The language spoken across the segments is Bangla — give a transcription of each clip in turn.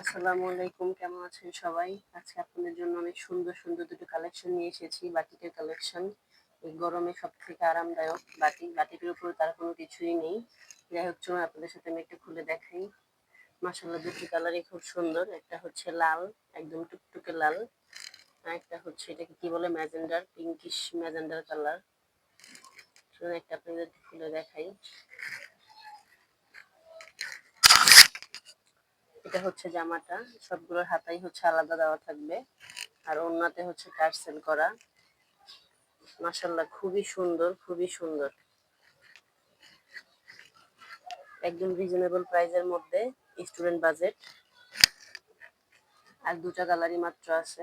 আসসালামু আলাইকুম, কেমন আছেন সবাই? আজকে আপনাদের জন্য অনেক সুন্দর সুন্দর দুটো কালেকশন নিয়ে এসেছি, বাটিকের কালেকশন এই গরমে সব থেকে আরামদায়ক বাটিক বাটিকের উপরে তার কোনো কিছুই নেই। যাই হোক, চলুন আপনাদের সাথে আমি একটু খুলে দেখাই। মাসাল্লাহ দুটি কালারই খুব সুন্দর। একটা হচ্ছে লাল, একদম টুকটুকে লাল। আর একটা হচ্ছে এটাকে কি বলে? ম্যাজেন্ডার পিঙ্কিশ ম্যাজেন্ডার কালার চলুন একটা আপনাদের খুলে দেখাই। এটা হচ্ছে জামাটা, সবগুলোর হাতাই হচ্ছে আলাদা দেওয়া থাকবে। আর ওন্নাতে হচ্ছে টার্সেল করা। মাসাল্লাহ খুবই সুন্দর খুবই সুন্দর। একদম রিজনেবল প্রাইজের মধ্যে স্টুডেন্ট বাজেট আর দুটা কালারই মাত্র আছে।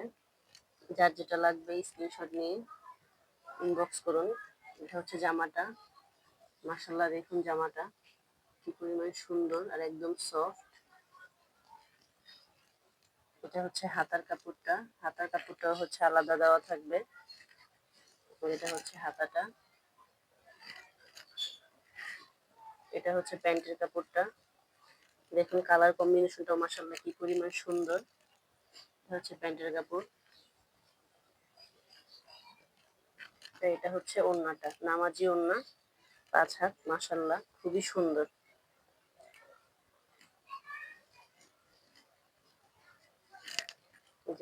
যার যেটা লাগবে স্ক্রিনশট নিয়ে ইনবক্স করুন। এটা হচ্ছে জামাটা। মাসাল্লাহ দেখুন জামাটা। কি পরিমাণ সুন্দর আর একদম সফট এটা হচ্ছে হাতার কাপড়টা। হাতার কাপড়টা হচ্ছে আলাদা দেওয়া থাকবে। এটা হচ্ছে হাতাটা। এটা হচ্ছে প্যান্টের কাপড়টা। দেখুন কালার কম্বিনেশনটা মাসাল্লাহ কি পরিমাণ সুন্দর। এটা হচ্ছে প্যান্টের কাপড়। এটা হচ্ছে ওন্নাটা, নামাজি ওন্না পাঁচ হাত মাসাল্লাহ খুবই সুন্দর।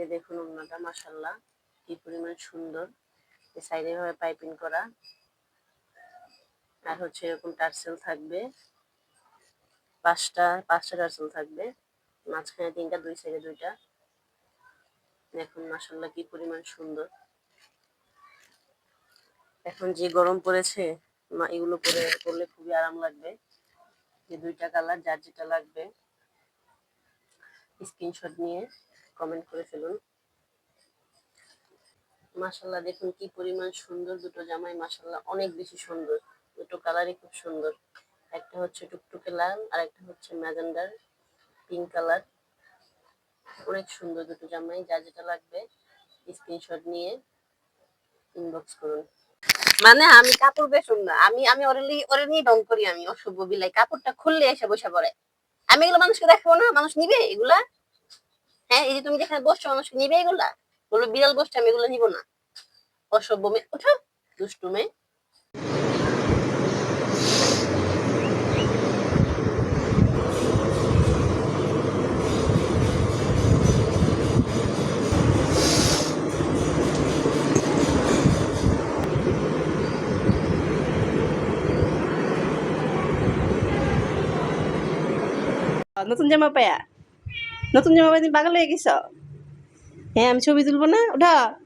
যে দেখুন ওন্নাটা মাসাল্লাহ কি পরিমাণ সুন্দর। সাইডে ভাবে পাইপিং করা। আর হচ্ছে এরকম টার্সেল থাকবে। পাঁচটা পাঁচটা টার্সেল থাকবে। মাঝখানে তিনটা, দুই সাইডে দুইটা। দেখুন মাসাল্লাহ কি পরিমাণ সুন্দর। এখন যে গরম পড়েছে এগুলো পরে করলে খুবই আরাম লাগবে। যে দুইটা কালার, যার যেটা লাগবে। স্ক্রিনশট নিয়ে। কমেন্ট করে ফেলুন। মাসাল্লাহ দেখুন কি পরিমাণ সুন্দর দুটো জামাই মাসাল্লাহ অনেক বেশি সুন্দর। দুটো কালারই খুব সুন্দর। একটা হচ্ছে টুকটুকে লাল, আর একটা হচ্ছে ম্যাজেন্ডার পিঙ্ক কালার অনেক সুন্দর দুটো জামাই, যা যেটা লাগবে স্ক্রিনশট নিয়ে ইনবক্স করুন। মানে আমি কাপড় বেশুন না, আমি আমি ওরে লি- ওরে নিয়ে ডং করি আমি অসভ্য বিলাই। কাপড়টা খুললে এসে বসে পড়ে। আমি এগুলো মানুষকে দেখাবো না, মানুষ নিবে এগুলা? হ্যাঁ এই যে তুমি যেখানে বসছো মানুষ নিবে এগুলা? বলব, বিড়াল বসছে, আমি এগুলো নিব না। অসভ্য মেয়ে ওঠো দুষ্টু মেয়ে। নতুন জামা পায়া? নতুন জামা তুমি পাগল হয়ে গেছ? হ্যাঁ আমি ছবি তুলবো না? ওঠা।